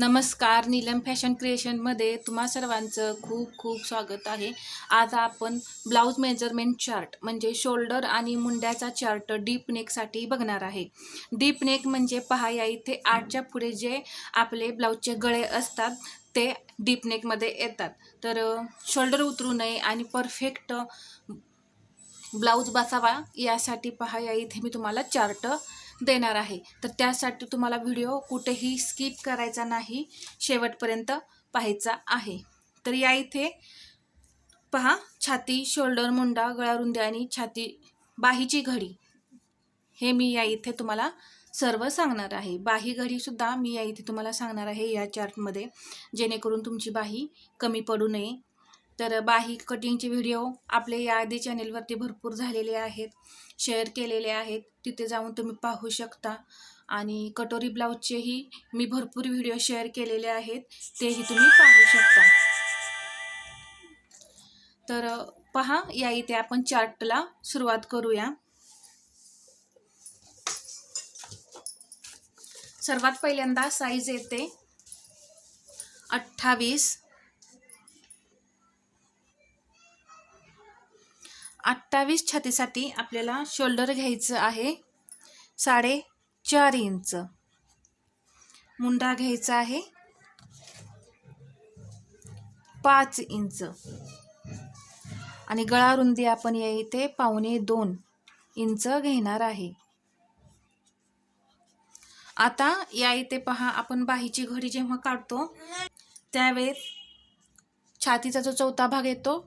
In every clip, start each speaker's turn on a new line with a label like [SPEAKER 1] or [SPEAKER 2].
[SPEAKER 1] नमस्कार नीलम फॅशन क्रिएशनमध्ये तुम्हा सर्वांचं खूप खूप स्वागत आहे. आज आपण ब्लाऊज मेजरमेंट चार्ट म्हणजे शोल्डर आणि मुंड्याचा चार्ट डीप नेकसाठी बघणार आहे. डीप नेक म्हणजे पहा या इथे आठच्या पुढे जे आपले ब्लाऊजचे गळे असतात ते डीप नेकमध्ये येतात. तर शोल्डर उतरू नये आणि परफेक्ट ब्लाऊज बसावा यासाठी पहा या इथे मी तुम्हाला चार्ट देणार आहे. तर त्यासाठी तुम्हाला व्हिडिओ कुठेही स्किप करायचा नाही शेवटपर्यंत पाहायचा आहे. तर या इथे पहा छाती शोल्डर मुंडा गळारुंदी आणि छाती बाहीची घडी. हे मी या इथे तुम्हाला सर्व सांगणार आहे. बाही घडीसुद्धा मी या इथे तुम्हाला सांगणार आहे या चार्टमध्ये. जेणेकरून तुमची बाही कमी पडू नये. तर बाही कटिंगचे व्हिडिओ आपले या आधी चॅनेलवरती भरपूर झालेले आहेत. शेअर केलेले आहेत. तिथे जाऊन तुम्ही पाहू शकता. आणि कटोरी ब्लाऊजचेही मी भरपूर व्हिडिओ शेअर केलेले आहेत. तेही तुम्ही पाहू शकता. तर पहा या इथे आपण चार्टला सुरुवात करूया. सर्वात पहिल्यांदा साईज येते अठ्ठावीस. अठ्ठावीस छातीसाठी आपल्याला शोल्डर घ्यायचं आहे. साडे चार इंच. मुंडा घ्यायचा आहे. पाच इंच. आणि गळा रुंदी आपण या इथे पावणे दोन इंच घेणार आहे. आता या इथे पहा आपण बाहीची घडी जेव्हा काढतो त्यावेळेस छातीचा जो चौथा भाग येतो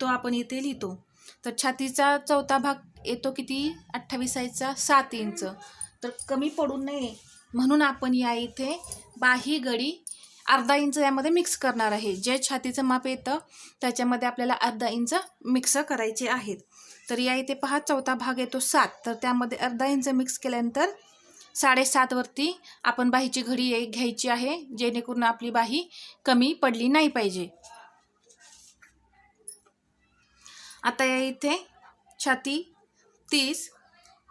[SPEAKER 1] तो आपण इथे लिहितो. तर छातीचा चौथा भाग येतो किती? अठ्ठावीस साईजचा सात इंच. तर कमी पडू नये म्हणून आपण या इथे बाही गडी अर्धा इंच यामध्ये मिक्स करणार आहे. जे छातीचं माप येतं त्याच्यामध्ये आपल्याला अर्धा इंच मिक्स करायचे आहेत. तर या इथे पहा चौथा भाग येतो सात. तर त्यामध्ये अर्धा इंच मिक्स केल्यानंतर साडेसातवरती आपण बाहीची घडी घ्यायची आहे जेणेकरून आपली बाही कमी पडली नाही पाहिजे. आता या इथे छाती तीस.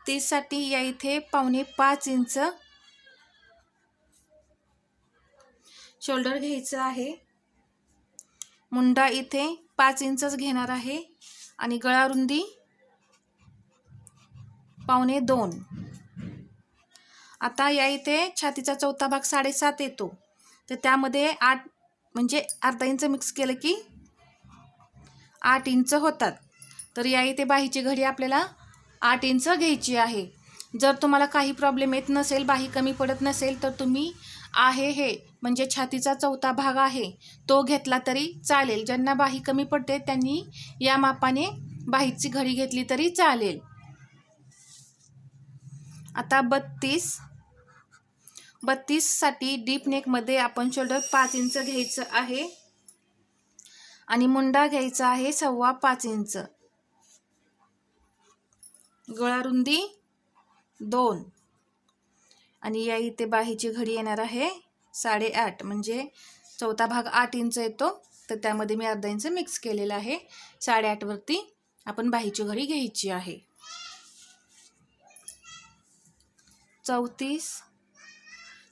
[SPEAKER 1] तीससाठी या इथे पावणे पाच इंच शोल्डर घ्यायचं आहे. मुंडा इथे पाच इंचच घेणार आहे आणि गळा रुंदी पावणे दोन. आता या इथे छातीचा चौथा भाग साडेसात येतो. तर त्यामध्ये आठ म्हणजे अर्धा इंच मिक्स केलं की आठ इंच होतात. तर या इथे बाहीची घडी आपल्याला आठ इंच घ्यायची आहे. जर तुम्हाला काही प्रॉब्लेम येत नसेल बाही कमी पडत नसेल तर तुम्ही आहे हे म्हणजे छातीचा चौथा भाग आहे तो घेतला तरी चालेल. ज्यांना बाही कमी पडते त्यांनी या मापाने बाहीची घडी घेतली तरी चालेल. आता बत्तीस. बत्तीससाठी डीप नेकमध्ये आपण शोल्डर पाच इंच घ्यायचं आहे. आणि मुंडा घ्यायचा आहे सव्वा पाच इंच. गळा रुंदी दोन. आणि या इथे बाहीची घडी येणार आहे साडेआठ. म्हणजे चौथा भाग आठ इंच येतो. तर त्यामध्ये मी अर्धा इंच मिक्स केलेला आहे. साडेआठवरती आपण बाहीची घडी घ्यायची आहे. चौतीस.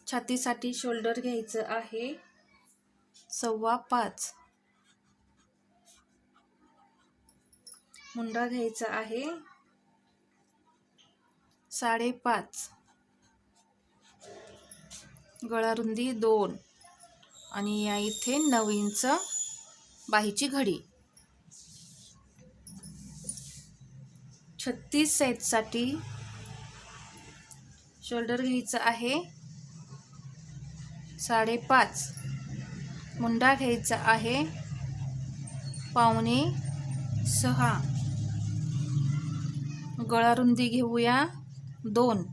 [SPEAKER 1] छातीसाठी शोल्डर घ्यायचं आहे. सव्वा पाच. मुंडा घ्यायचा आहे. साडेपाच. गळा रुंदी दोन. आणि या इथे नऊ इंच बाहीची घडी. छत्तीस साईजसाठी शोल्डर घ्यायचं आहे. साडेपाच. मुंडा घ्यायचा आहे. पावणे सहा. गळा रुंदी घेऊया. दोन.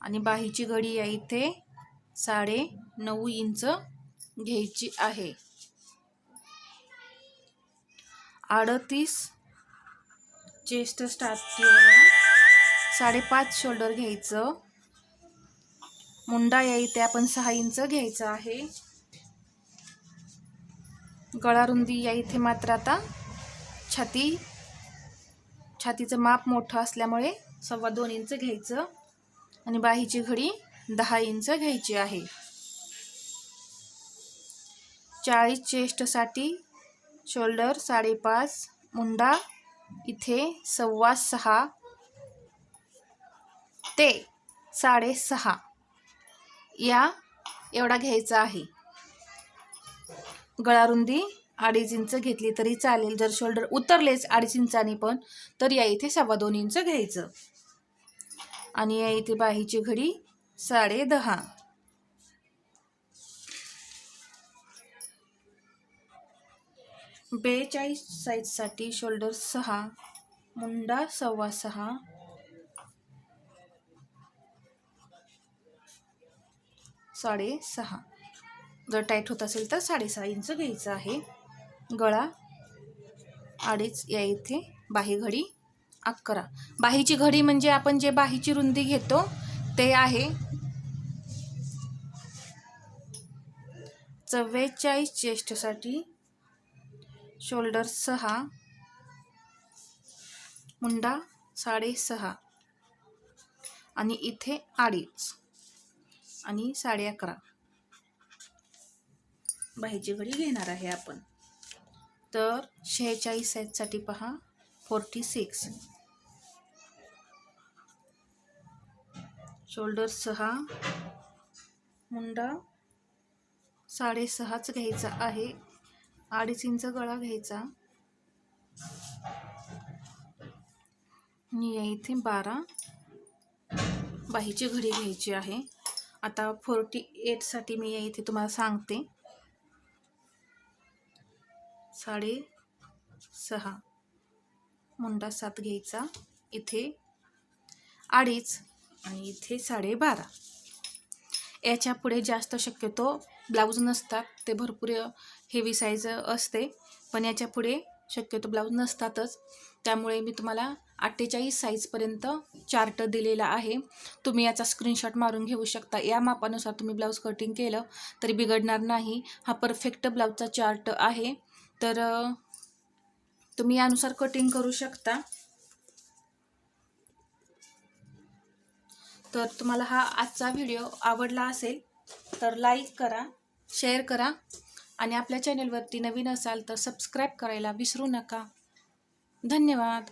[SPEAKER 1] आणि बाहीची घडी या इथे साडे नऊ इंच घ्यायची आहे. अडतीस चेस्ट स्टार्टिंगला साडेपाच शोल्डर घ्यायचं. मुंडा या इथे आपण सहा इंच घ्यायचं आहे. गळा रुंदी या इथे मात्र आता छाती छातीचं माप मोठं असल्यामुळे सव्वा दोन इंच घ्यायचं आणि बाहीची घडी दहा इंच घ्यायची आहे. चाळीस चेस्टसाठी शोल्डर साडेपाच मुंडा इथे सव्वा सहा ते साडेसहा. या एवढा घ्यायचा आहे. गळारुंदी अडीच इंच घेतली तरी चालेल. जर शोल्डर उतरलेच अडीच इंचाने पण तर या इथे सव्वा दोन इंच घ्यायचं. आणि या इथे बाहीची घडी साडे दहा. बेचाळीस साईजसाठी शोल्डर सहा मुंडा सव्वा सहा. साडेसहा जर टाईट होत असेल तर साडेसहा इंच घ्यायचं आहे. गळा अडीच या इथे बाही घडी अकरा. बाहीची घडी म्हणजे आपण जे बाहीची रुंदी घेतो ते आहे चव्वेचाळीस चेस्टसाठी शोल्डर सहा मुंडा साडेसहा आणि इथे अडीच आणि साडे अकरा. बाहीची घडी घेणार आहे आपण. तर शेहेचाळीस साईजसाठी पहा फोर्टी सिक्स शोल्डर सहा मुंडा साडेसहाच घ्यायचा आहे. अडीच इंच गळा घ्यायचा. आणि या इथे बारा बाहीची घडी घ्यायची आहे. आता फोर्टी एटसाठी मी या इथे तुम्हाला सांगते. साडे सहा मुंडा सात घ्यायचा. इथे अडीच आणि इथे साडेबारा. याच्यापुढे जास्त शक्यतो ब्लाऊज नसतात ते भरपूर हेवी साईज असते पण याच्यापुढे शक्यतो ब्लाऊज नसतातच. त्यामुळे मी तुम्हाला अठ्ठेचाळीस साईजपर्यंत चार्ट दिलेला आहे. तुम्ही याचा स्क्रीनशॉट मारून घेऊ शकता. या मापानुसार तुम्ही ब्लाऊज कटिंग केलं तरी बिघडणार नाही. हा परफेक्ट ब्लाऊजचा चार्ट आहे. तर तुम्ही यानुसार कटिंग करू शकता. तर तुम्हाला हा आजचा व्हिडिओ आवडला असेल तर लाईक करा शेअर करा आणि आपल्या चॅनलवरती नवीन असाल तर सबस्क्राईब करायला विसरू नका. धन्यवाद.